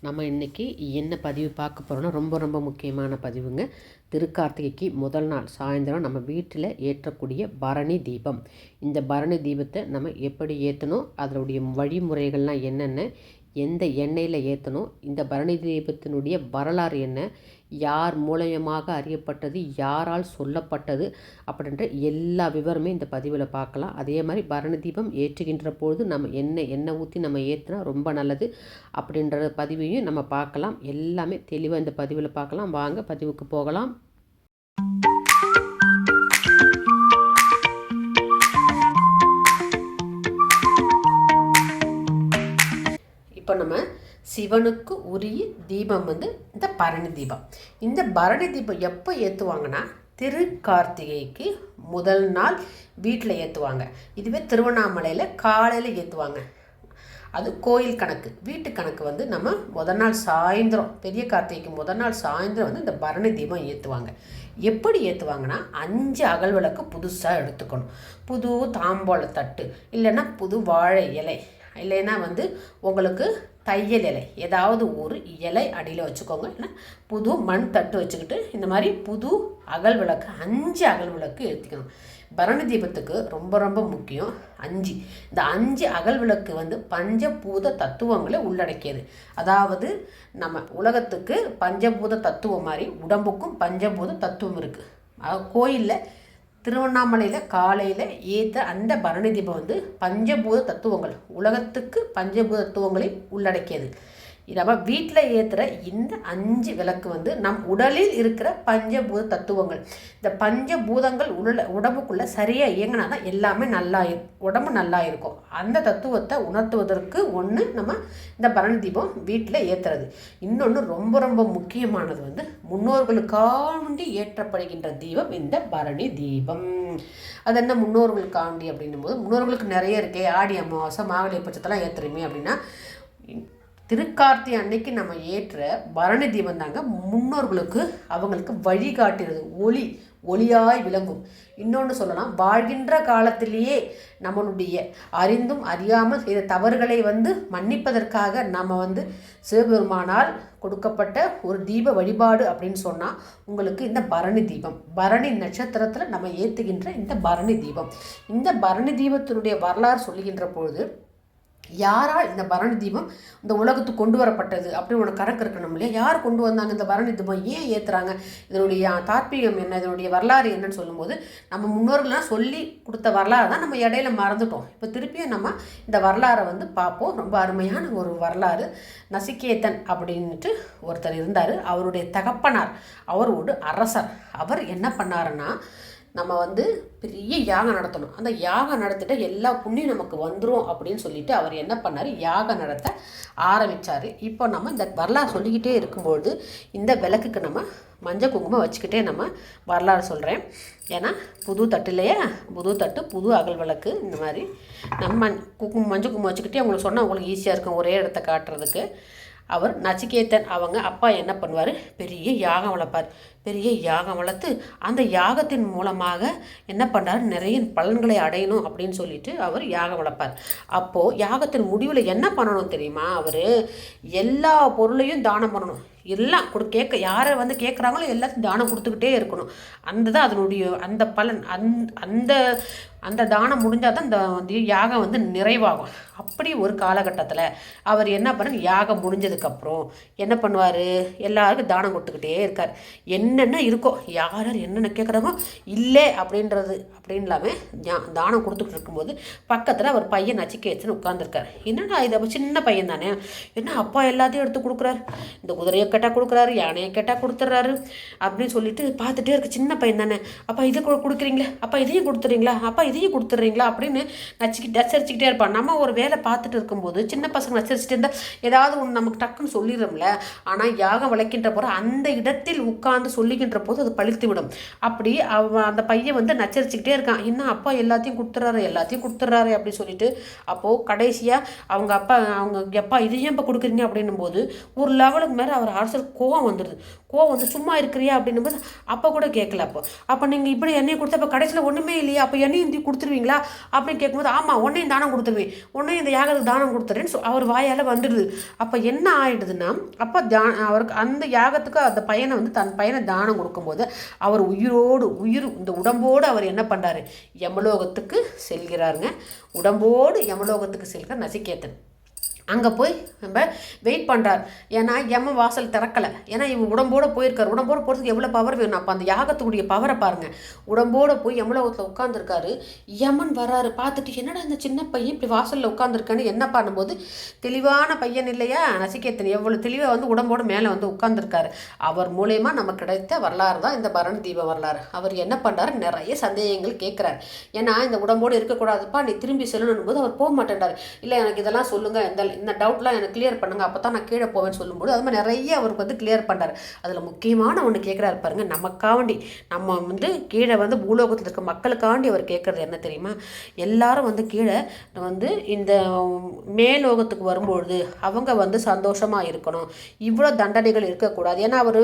நம்ம இன்றைக்கி என்ன பதிவு பார்க்க போகிறோன்னா ரொம்ப ரொம்ப முக்கியமான பதிவுங்க. திருக்கார்த்திகைக்கு முதல் நாள் சாயந்தரம் நம்ம வீட்டில் ஏற்றக்கூடிய பரணி தீபம். இந்த பரணி தீபத்தை நம்ம எப்படி ஏற்றணும் அதனுடைய வழிமுறைகள்லாம் என்னென்ன? எந்த எண்ணெயில் ஏற்றணும் இந்த பரணி தீபத்தினுடைய வரலாறு என்ன? யார் மூலயமாக அறியப்பட்டது யாரால் சொல்லப்பட்டது அப்படின்ற எல்லா விவரமே இந்த பதிவில் பார்க்கலாம். அதே மாதிரி பரணி தீபம் ஏற்றுகின்ற பொழுது நம்ம எண்ணெய் எண்ணெய் ஊற்றி நம்ம ஏற்றினா ரொம்ப நல்லது அப்படின்ற பதிவையும் நம்ம பார்க்கலாம். எல்லாமே தெளிவாக இந்த பதிவில் பார்க்கலாம். வாங்க பதிவுக்கு போகலாம். இப்போ நம்ம சிவனுக்கு உரிய தீபம் வந்து இந்த பரணி தீபம். இந்த பரணி தீபம் எப்போ ஏற்றுவாங்கன்னா திருக்கார்த்திகைக்கு முதல் நாள் வீட்டில் ஏற்றுவாங்க இதுவே திருவண்ணாமலையில் காலையில் ஏற்றுவாங்க அது கோயில் கணக்கு. வீட்டு கணக்கு வந்து நம்ம முதல் நாள் சாயந்தரம் பெரிய கார்த்திகைக்கு முதல் நாள் சாயந்தரம் வந்து இந்த பரணி தீபம் ஏற்றுவாங்க எப்படி ஏற்றுவாங்கன்னா அஞ்சு அகல் விளக்கு புதுசாக எடுத்துக்கணும். புது தாம்பாள தட்டு இல்லைன்னா புது வாழை இலை இல்லைன்னா வந்து உங்களுக்கு தையல் இலை ஏதாவது ஒரு இலை அடியில் வச்சுக்கோங்க. ஏன்னா புது மண் தட்டு வச்சுக்கிட்டு இந்த மாதிரி புது அகல் விளக்கு அஞ்சு அகல் விளக்கு ஏற்றிக்கணும் பரணி தீபத்துக்கு ரொம்ப ரொம்ப முக்கியம் அஞ்சு. இந்த அஞ்சு அகல் விளக்கு வந்து பஞ்சபூத தத்துவங்களை உள்ளடக்கியது. அதாவது நம்ம உலகத்துக்கு பஞ்சபூத தத்துவம் மாதிரி உடம்புக்கும் பஞ்சபூத தத்துவம் இருக்குது கோயிலில் திருவண்ணாமலையில் காலையில் ஏற்ற அந்த பரணி தீபம் வந்து பஞ்சபூத தத்துவங்கள். உலகத்துக்கு பஞ்சபூத தத்துவங்களை உள்ளடக்கியது. நம்ம வீட்டில் ஏற்றுற இந்த அஞ்சு விளக்கு வந்து நம் உடலில் இருக்கிற பஞ்சபூத தத்துவங்கள். இந்த பஞ்சபூதங்கள் உள்ள உடம்புக்குள்ளே சரியாக இயங்கினா தான் எல்லாமே நல்லா உடம்பு நல்லா இருக்கும். அந்த தத்துவத்தை உணர்த்துவதற்கு ஒன்று நம்ம இந்த பரணி தீபம் வீட்டில் ஏற்றுறது இன்னொன்று ரொம்ப ரொம்ப முக்கியமானது வந்து முன்னோர்களுக்காண்டி ஏற்றப்படுகின்ற தீபம் இந்த பரணி தீபம் அது என்ன முன்னோர்களுக்காண்டி அப்படின்னும் போது முன்னோர்களுக்கு நிறைய இருக்கே. ஆடி அமாவாசை மாகழி பட்சத்தெல்லாம் ஏற்றுறீமே அப்படின்னா திருக்கார்த்தி அன்னைக்கு நம்ம ஏற்ற பரணி தீபம் தாங்க முன்னோர்களுக்கு அவங்களுக்கு வழிகாட்டுகிறது. ஒளி ஒளியாய் விளங்கும். இன்னொன்று சொல்லலாம் வாழ்கின்ற காலத்திலேயே நம்மளுடைய அறிந்தும் அறியாமல் செய்த தவறுகளை வந்து மன்னிப்பதற்காக நம்ம வந்து சிவபெருமானால் கொடுக்கப்பட்ட ஒரு தீப வழிபாடு அப்படின்னு சொன்னால் உங்களுக்கு இந்த பரணி தீபம் பரணி நட்சத்திரத்தில் நம்ம ஏற்றுகின்ற இந்த பரணி தீபம். இந்த பரணி தீபத்தினுடைய வரலாறு சொல்லுகின்ற பொழுது யாரால் இந்த பரணி தீபம் இந்த உலகத்துக்கு கொண்டு வரப்பட்டது அப்படின்னு ஒரு கணக்கு இருக்கணும் இல்லையா? யார் கொண்டு வந்தாங்க இந்த பரணி தீபம் ஏன் ஏற்றுறாங்க இதனுடைய தார்ப்பீகம் என்ன? இதனுடைய வரலாறு என்னன்னு சொல்லும்போது நம்ம முன்னோர்கள்லாம் சொல்லி கொடுத்த வரலாறு தான் நம்ம இடையில மறந்துட்டோம். இப்போ திருப்பியும் நம்ம இந்த வரலாறை வந்து பார்ப்போம். ரொம்ப அருமையான ஒரு வரலாறு. நசிகேதன் அப்படின்ட்டு ஒருத்தர் இருந்தார். அவருடைய தகப்பனார் அவர் ஒரு அரசர். அவர் என்ன பண்ணாருன்னா நம்ம வந்து பெரிய யாகம் நடத்தணும். அந்த யாகம் நடத்திட்டு எல்லா புண்ணியம் நமக்கு வந்துடும் அப்படின்னு சொல்லிட்டு அவர் என்ன பண்ணார்? யாகம் நடத்த ஆரம்பித்தார் இப்போ நம்ம இந்த வரலாறு சொல்லிக்கிட்டே இருக்கும்பொழுது இந்த விளக்குக்கு நம்ம மஞ்சள் குங்குமம் வச்சுக்கிட்டே நம்ம வரலாறு சொல்கிறேன் ஏன்னா புது தட்டு இல்லையா? புது தட்டு புது அகல் விளக்கு இந்த மாதிரி நம்ம குங்குமம் மஞ்சள் குங்குமம் வச்சுக்கிட்டே அவங்களுக்கு சொன்னால் அவங்களுக்கு ஈஸியாக இருக்கும் ஒரே இடத்த காட்டுறதுக்கு. அவர் நச்சிகேத்தன் அவங்க அப்பா என்ன பண்ணுவார்? பெரிய யாகம் வளர்ப்பார். பெரிய யாகம் வளர்த்து அந்த யாகத்தின் மூலமாக என்ன பண்ணுறாரு நிறைய பலன்களை அடையணும் அப்படின்னு சொல்லிட்டு அவர் யாகம் வளர்ப்பார். அப்போது யாகத்தின் முடிவில் என்ன பண்ணணும் தெரியுமா? அவர் எல்லா பொருளையும் தானம் பண்ணணும். எல்லாம் கொடு கேட்க யாரை வந்து கேட்குறாங்களோ எல்லாத்தையும் தானம் கொடுத்துக்கிட்டே இருக்கணும். அந்த தான் அதனுடைய அந்த பலன். அந் அந்த அந்த தானம் முடிஞ்சால் தான் இந்த யாகம் வந்து நிறைவாகும். அப்படி ஒரு காலகட்டத்தில் அவர் என்ன பண்ண யாகம் முடிஞ்சதுக்கப்புறம் என்ன பண்ணுவார்? எல்லாருக்கும் தானம் கொடுத்துக்கிட்டே இருக்கார். என்னென்ன இருக்கோ யார் யார் என்னென்ன கேட்குறாங்க இல்லை அப்படின்றது அப்படின்னு இல்லாமல் தானம் கொடுத்துக்கிட்டு இருக்கும்போது பக்கத்தில் அவர் பையன் நச்சிக்கேச்சுன்னு உட்காந்துருக்கார் என்னடா இது? அப்போ சின்ன பையன் தானே? என்ன அப்பா எல்லாத்தையும் எடுத்து கொடுக்குறாரு? இந்த குதிரையை கேட்டால் கொடுக்குறாரு யானையை கேட்டால் கொடுத்துட்றாரு அப்படின்னு சொல்லிட்டு பார்த்துட்டே இருக்க சின்ன பையன் தானே? அப்பா இதை கொடுக்குறீங்களா? அப்பா இதையும் கொடுத்துறீங்களா? அப்பா இதையும் கொடுத்துட்றீங்களா அப்படின்னு நச்சிக்கிட்டு நச்சரிச்சுக்கிட்டே இருப்பான். நம்ம ஒரு வேலை பார்த்துட்டு இருக்கும்போது சின்ன பசங்க நச்சரிச்சுட்டு இருந்தால் ஏதாவது ஒன்று நமக்கு டக்குன்னு சொல்லிடுறோம்ல. ஆனால் யாகம் விளக்கின்ற போகிற அந்த இடத்தில் உட்கார்ந்து சொல்லிக்கின்ற போது அது பழித்து விடும். அப்படி அவன் அந்த பையன் வந்து நச்சரிச்சுக்கிட்டே இருக்கான். இன்னும் அப்பா எல்லாத்தையும் கொடுத்துட்றாரு எல்லாத்தையும் கொடுத்துட்றாரு அப்படின்னு சொல்லிட்டு அப்போது கடைசியாக அவங்க அப்பா அவங்க எப்பா இதையும் இப்போ கொடுக்குறீங்க? அப்படின்னும் போது ஒரு லெவலுக்கு மேலே அவர் அரசர் கோவம் வந்துடுது கோவம் வந்து சும்மா இருக்கிறியா? அப்படின்னும் போது அப்போ கூட கேட்கல அப்போ. அப்போ நீங்கள் இப்படி எண்ணெய் கொடுத்தா அப்போ கடைசியில் ஒன்றுமே இல்லையா. அப்போ எண்ணெய் இந்த கொடுத்துருவீங்களா? அப்படின்னு கேட்கும்போது ஆமாம் உன்னையும் தானம் கொடுத்துருவேன். உன்னையும் இந்த யாகத்துக்கு தானம் கொடுத்துறேன்னு சொ அவர் வாயால் வந்துடுது. அப்போ என்ன ஆகிடுதுன்னா அப்போ தா அவருக்கு அந்த யாகத்துக்கு அந்த பையனை வந்து தன் பையனை தானம் கொடுக்கும்போது அவர் உயிரோடு உயிர் இந்த உடம்போடு அவர் என்ன பண்ணுறாரு யமலோகத்துக்கு செல்கிறாருங்க. உடம்போடு யமலோகத்துக்கு செல்கிற நசிகேத்தன் அங்கே போய் நம்ம வெயிட் பண்ணுறார் ஏன்னா எம்ம வாசல் திறக்கலை. ஏன்னா இவன் உடம்போடு போயிருக்காரு. உடம்போடு போகிறதுக்கு எவ்வளோ பவர் வேணும்? அப்போ அந்த யாகத்துடைய பவரை பாருங்கள் உடம்போடு போய் யமலோகத்தில் உட்காந்துருக்காரு யமன் வராரு. பார்த்துட்டு என்னடா இந்த சின்ன பையன் இப்படி வாசலில் உட்காந்துருக்கான்னு என்ன பண்ணும்போது? தெளிவான பையன் இல்லையா? நசிகேத்தன் எவ்வளோ தெளிவாக வந்து உடம்போடு மேலே வந்து உட்காந்துருக்காரு அவர் மூலயமா நமக்கு கிடைத்த வரலாறு தான் இந்த பரண தீப வரலாறு. அவர் என்ன பண்ணுறாரு நிறைய சந்தேகங்கள் கேட்குறாரு. ஏன்னா இந்த உடம்போடு இருக்கக்கூடாதுப்பா நீ திரும்பி செல்லணும் போது அவர் போக மாட்டேன்டார் இல்லை எனக்கு இதெல்லாம் சொல்லுங்கள் இந்த இந்த டவுட்லாம் எனக்கு கிளியர் பண்ணுங்க அப்போ தான் நான் கீழே போவேன்னு சொல்லும்போது அது மாதிரி நிறைய அவருக்கு வந்து கிளியர் பண்ணுறாரு அதில் முக்கியமான ஒன்று கேட்குறாரு பாருங்க நமக்காண்டி நம்ம வந்து கீழே வந்து பூலோகத்தில் இருக்க மக்களுக்காண்டி அவர் கேட்குறது என்ன தெரியுமா? எல்லாரும் வந்து கீழே வந்து இந்த மேலோகத்துக்கு வரும்பொழுது அவங்க வந்து சந்தோஷமாக இருக்கணும். இவ்வளோ தண்டனைகள் இருக்கக்கூடாது. ஏன்னா அவர்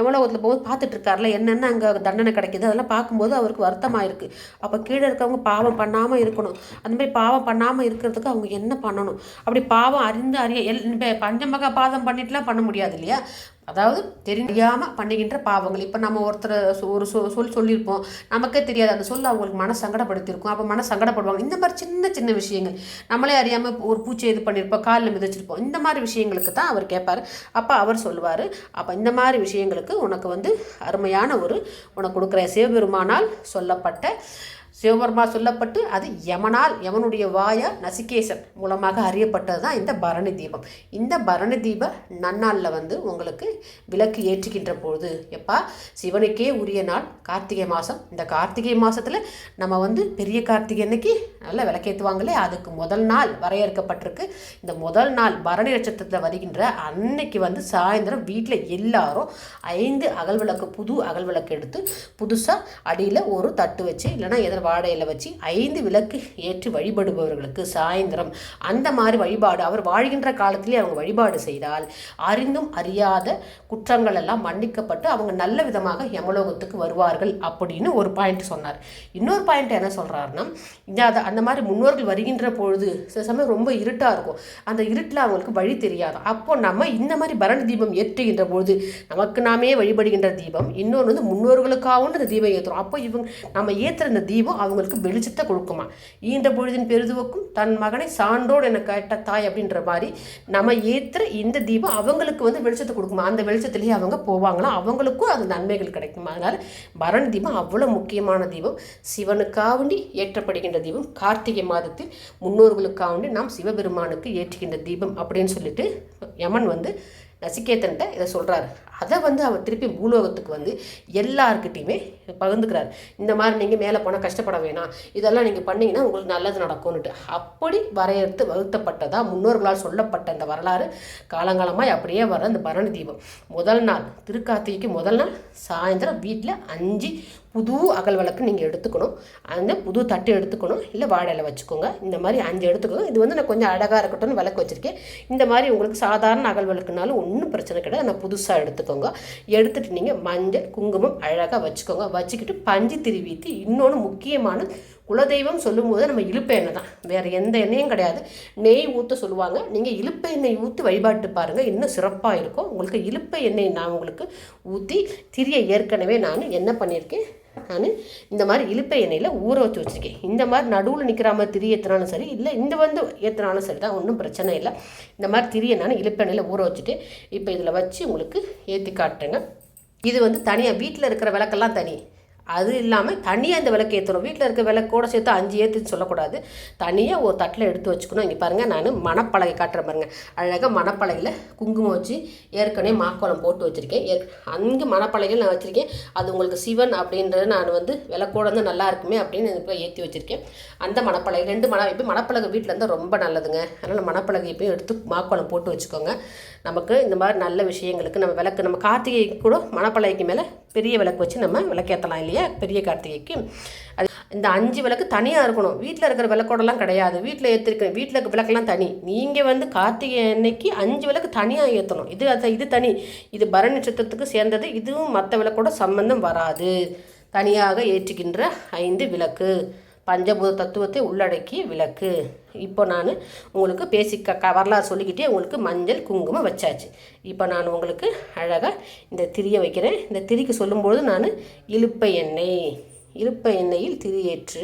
எமலோகத்தில் போகும்போது பார்த்துட்டு இருக்காருல என்னென்ன அங்கே தண்டனை கிடைக்கிது அதெல்லாம் பார்க்கும்போது அவருக்கு வருத்தமாக இருக்குது அப்போ கீழே இருக்கவங்க பாவம் பண்ணாமல் இருக்கணும். அந்த மாதிரி பாவம் பண்ணாமல் இருக்கிறதுக்கு அவங்க என்ன பண்ணணும்? அப்படி பா பாவம் அறிந்து அறிய எல் பஞ்சமக பாதம் பண்ணிட்டுலாம் பண்ண முடியாது இல்லையா? அதாவது தெரியாமல் பண்ணுகின்ற பாவங்கள். இப்போ நம்ம ஒருத்தர் ஒரு சொ சொல் சொல்லியிருப்போம். நமக்கே தெரியாது. அந்த சொல் அவங்களுக்கு மன சங்கடப்படுத்தியிருக்கும். அப்போ மன சங்கடப்படுவாங்க. இந்த மாதிரி சின்ன சின்ன விஷயங்கள். நம்மளே அறியாமல் ஒரு பூச்சி இது பண்ணியிருப்போம். காலில் மிதிச்சிருப்போம். இந்த மாதிரி விஷயங்களுக்கு தான் அவர் கேட்பார் அப்போ அவர் சொல்லுவார் அப்போ இந்த மாதிரி விஷயங்களுக்கு உனக்கு வந்து அருமையான ஒரு உனக்கு கொடுக்குற சிவபெருமானால் சொல்லப்பட்ட சிவபெருமா சொல்லப்பட்டு அது யமனால் யமனுடைய வாயா நசிகேசன் மூலமாக அறியப்பட்டது தான் இந்த பரணி தீபம். இந்த பரணி தீப நன்னாளில் வந்து உங்களுக்கு விளக்கு ஏற்றுகின்ற பொழுது எப்பா சிவனுக்கே உரிய நாள் கார்த்திகை மாதம் இந்த கார்த்திகை மாதத்தில் நம்ம வந்து பெரிய கார்த்திகை அன்னைக்கு நல்ல விளக்கேற்றுவாங்களே அதுக்கு முதல் நாள் வரையறுக்கப்பட்டிருக்கு. இந்த முதல் நாள் பரணி நட்சத்திரத்தில் வருகின்ற அன்னைக்கு வந்து சாயந்தரம் வீட்டில் எல்லாரும் ஐந்து அகல் விளக்கு புது அகல் விளக்கு எடுத்து புதுசாக அடியில் ஒரு தட்டு வச்சு இல்லைன்னா எதில் வாழையில் வச்சு ஐந்து விளக்கு ஏற்றி வழிபடுபவர்களுக்கு சாயந்தரம் அந்த மாதிரி வழிபாடு அவர் வாழ்கின்ற காலத்திலே அவங்க வழிபாடு செய்தால் அறிந்தும் அறியாத குற்றங்கள் எல்லாம் மன்னிக்கப்பட்டு அவங்க நல்ல விதமாக யமலோகத்துக்கு வருவார்கள் அப்படின்னு ஒரு பாயிண்ட் சொன்னார். இன்னொரு பாயிண்ட் என்ன சொல்கிறாருன்னா இந்த அந்த மாதிரி முன்னோர்கள் வருகின்ற பொழுது சில சமயம் ரொம்ப இருட்டாக இருக்கும். அந்த இருட்டில் அவங்களுக்கு வழி தெரியாது. அப்போ நம்ம இந்த மாதிரி பரணி தீபம் ஏற்றுகின்ற பொழுது நமக்கு நாமே வழிபடுகின்ற தீபம் இன்னொன்று வந்து முன்னோர்களுக்காகவும் இந்த தீபம் ஏற்றுறோம் அப்போ இவங்க நம்ம ஏற்றுற இந்த தீபம் அவங்களுக்கு வெளிச்சத்தை கொடுக்குமா? ஈன்ற பொழுதின் பெருதுவக்கும் தன் மகனை சான்றோடு என கேட்ட தாய் அப்படின்ற மாதிரி நம்ம ஏற்றுற இந்த தீபம் அவங்களுக்கு வந்து வெளிச்சத்தை கொடுக்குமா? அந்த வெளிச்சத்துலேயே அவங்க போவாங்களாம் அவங்களுக்கும் அது நன்மைகள் கிடைக்குமா? அதனால் பரண் தீபம் அவ்வளோ முக்கியமான தீபம். சிவனுக்காவண்டி ஏற்றப்படுகின்ற தீபம். கார்த்திகை மாதத்தில் முன்னோர்களுக்காவண்டி நாம் சிவபெருமானுக்கு ஏற்றுகின்ற தீபம் அப்படின்னு சொல்லிட்டு யமன் வந்து நசிகேத்தன்கிட்ட இதை சொல்கிறாரு அதை வந்து அவர் திருப்பி பூலோகத்துக்கு வந்து எல்லாருக்கிட்டையுமே பகிர்ந்துக்கிறார். இந்த மாதிரி நீங்கள் மேலே போனால் கஷ்டப்பட வேணாம். இதெல்லாம் நீங்கள் பண்ணிங்கன்னா உங்களுக்கு நல்லது நடக்கும்னுட்டு. அப்படி வரையறுத்து வகுத்தப்பட்டதாக முன்னோர்களால் சொல்லப்பட்ட இந்த வரலாறு காலங்காலமாக அப்படியே வர அந்த பரணி தீபம். முதல் நாள் திருக்கார்த்திகைக்கு முதல் நாள் சாயந்தரம் வீட்டில் அஞ்சு புது அகல் விளக்கு நீங்கள் எடுத்துக்கணும். அந்த புது தட்டு எடுத்துக்கணும். இல்லை வாழை வச்சுக்கோங்க. இந்த மாதிரி அஞ்சு எடுத்துக்கோங்க இது வந்து நான் கொஞ்சம் அழகாக இருக்கட்டும்னு விளக்கு வச்சுருக்கேன். இந்த மாதிரி உங்களுக்கு சாதாரண அகல் விளக்குனாலும் ஒன்றும் பிரச்சனை கிடையாது. நான் புதுசாக எடுத்துக்கோங்க. எடுத்துகிட்டு நீங்கள் மஞ்சள் குங்குமம் அழகாக வச்சுக்கோங்க. வச்சுக்கிட்டு பஞ்சு திருவித்து இன்னொன்று முக்கியமான குலதெய்வம் சொல்லும்போது நம்ம இழுப்ப எண்ணெய் தான். வேறு எந்த எண்ணெயும் கிடையாது. நெய் ஊற்ற சொல்லுவாங்க. நீங்கள் இழுப்ப எண்ணெய் ஊற்றி வழிபாட்டு பாருங்கள் இன்னும் சிறப்பாக இருக்கும். உங்களுக்கு இழுப்ப எண்ணெய் நான் உங்களுக்கு ஊற்றி திரிய ஏற்கனவே நான் என்ன பண்ணியிருக்கேன்? நான் இந்த மாதிரி இழுப்பை எண்ணெயில் ஊற வச்சு வச்சுருக்கேன். இந்த மாதிரி நடுவில் நிற்கிற மாதிரி திரி ஏற்றினாலும் சரி இல்லை இந்த வந்து ஏற்றினாலும் சரி தான் ஒன்றும் பிரச்சனை இல்லை. இந்த மாதிரி திரியை நான் இழுப்பு எண்ணெயில் ஊற வச்சுட்டு இப்போ இதில் வச்சு உங்களுக்கு ஏற்றி காட்டுறேங்க. இது வந்து தனியாக வீட்டில் இருக்கிற விளக்கெல்லாம் தனி. அது இல்லாமல் தனியாக இந்த விளக்கு ஏற்றணும் வீட்டில் இருக்க விளக்கோட சேர்த்து அஞ்சு ஏற்றுன்னு சொல்லக்கூடாது. தனியாக ஒரு தட்டில் எடுத்து வச்சுக்கணும். இங்கே பாருங்கள் நான் மணப்பலகை காட்டுறேன் பாருங்கள் அழகாக மணப்பலகையில் குங்குமம் வச்சு ஏற்கனவே மாக்கோலம் போட்டு வச்சுருக்கேன். ஏற் அங்கே மணப்பலகையில் நான் வச்சுருக்கேன். அது உங்களுக்கு சிவன் அப்படின்றது நான் வந்து விளக்கோட வந்து நல்லா இருக்குமே அப்படின்னு இப்போ ஏற்றி வச்சுருக்கேன். அந்த மணப்பலகை ரெண்டு மண இப்போ மணப்பலகை வீட்டில் இருந்தால் ரொம்ப நல்லதுங்க. அதனால் மணப்பலகை எப்பயும் எடுத்து மாக்கோலம் போட்டு வச்சுக்கோங்க. நமக்கு இந்த மாதிரி நல்ல விஷயங்களுக்கு நம்ம விளக்கு நம்ம கார்த்திகைக்கு கூட மணப்பழைக்கு மேலே பெரிய விளக்கு வச்சு நம்ம விளக்கேற்றலாம் இல்லையா? பெரிய கார்த்திகைக்கு. அது இந்த அஞ்சு விளக்கு தனியாக இருக்கணும். வீட்டில் இருக்கிற விளக்கோடலாம் கிடையாது. வீட்டில் ஏற்றிருக்க வீட்டில் இருக்க விளக்கெல்லாம் தனி. நீங்கள் வந்து கார்த்திகை அன்னைக்கு அஞ்சு விளக்கு தனியாக ஏற்றணும் இது அது இது தனி. இது பரணி நட்சத்திரத்துக்கு சேர்ந்தது. இதுவும் மற்ற விளக்கோட சம்பந்தம் வராது. தனியாக ஏற்றுகின்ற ஐந்து விளக்கு. பஞ்சபூத தத்துவத்தை உள்ளடக்கி விளக்கு. இப்போ நான் உங்களுக்கு பேசி க வரலாறு சொல்லிக்கிட்டே உங்களுக்கு மஞ்சள் குங்குமம் வச்சாச்சு. இப்போ நான் உங்களுக்கு அழகாக இந்த திரியை வைக்கிறேன். இந்த திரிக்கு சொல்லும்பொழுது நான் இழுப்பை எண்ணெய் இழுப்பை எண்ணெயில் திரியேற்று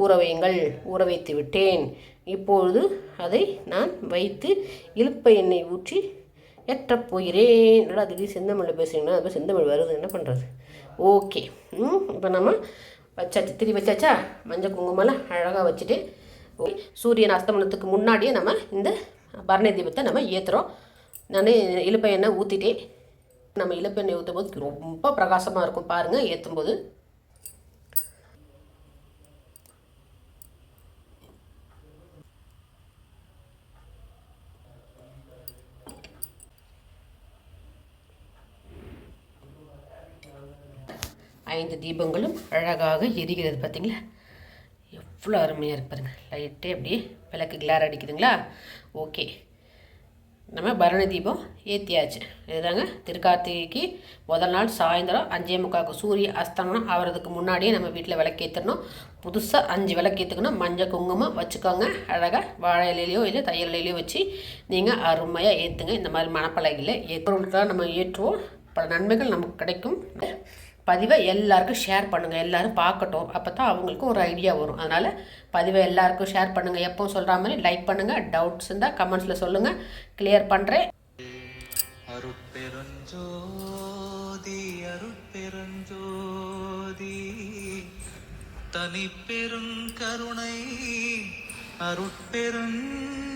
ஊற வையுங்கள் ஊற வைத்து விட்டேன். இப்பொழுது அதை நான் வைத்து இழுப்ப எண்ணெய் ஊற்றி ஏற்றப் போகிறேன். நல்லா திடீர் செந்தமிழில் பேசுகிறீங்கன்னா அது செந்தமிழ் வருது. என்ன பண்ணுறது ஓகே. ம் இப்போ நம்ம வச்சாச்சு. திரி வச்சாச்சா? மஞ்சள் குங்குமம்லாம் அழகாக வச்சுட்டு சூரியன் அஸ்தமனத்துக்கு முன்னாடியே நம்ம இந்த பரணி தீபத்தை நம்ம ஏற்றுறோம் நான் இழுப்பெண்ணெய் ஊற்றிட்டேன் நம்ம இழுப்பெண்ணெய் ஊற்றும் போது ரொம்ப பிரகாசமாக இருக்கும். பாருங்கள் ஏற்றும் போது ஐந்து தீபங்களும் அழகாக எரிகிறது பார்த்தீங்களா? எவ்வளோ அருமையாக இருக்கு பாருங்கள் லைட்டே அப்படியே விளக்கு கிளார் அடிக்குதுங்களா? ஓகே நம்ம பரணி தீபம் ஏற்றியாச்சு இதுதாங்க திருக்கார்த்திகைக்கு முதல் நாள் சாயந்தரம் அஞ்சே முக்காக்கு சூரிய அஸ்தமனம் ஆகிறதுக்கு முன்னாடியே நம்ம வீட்டில் விளக்கேற்றணும் புதுசாக அஞ்சு விளக்கேற்றுக்கணும் மஞ்சள் குங்குமம் வச்சுக்கோங்க. அழகாக வாழை இலையிலையோ இல்லை தையல் இலையிலையோ வச்சு நீங்கள் அருமையாக ஏற்றுங்க இந்த மாதிரி மணப்பலகையில் ஏற்றுறவங்களுக்காக நம்ம ஏற்றுவோம். பல நன்மைகள் நமக்கு கிடைக்கும். பதிவை எல்லாருக்கும் ஷேர் பண்ணுங்கள் எல்லோரும் பார்க்கட்டும். அப்போ தான் அவங்களுக்கும் ஒரு ஐடியா வரும். அதனால் பதிவை எல்லாருக்கும் ஷேர் பண்ணுங்கள் எப்போவும் சொல்கிற மாதிரி லைக் பண்ணுங்கள் டவுட்ஸ் இருந்தால் கமெண்ட்ஸில் சொல்லுங்கள் கிளியர் பண்ணுறேன் அருட்பெருஞ்சோதி அருட்பெருஞ்சோதி தனி பெருங்கருணை அருட்பெருஞ்சோதி.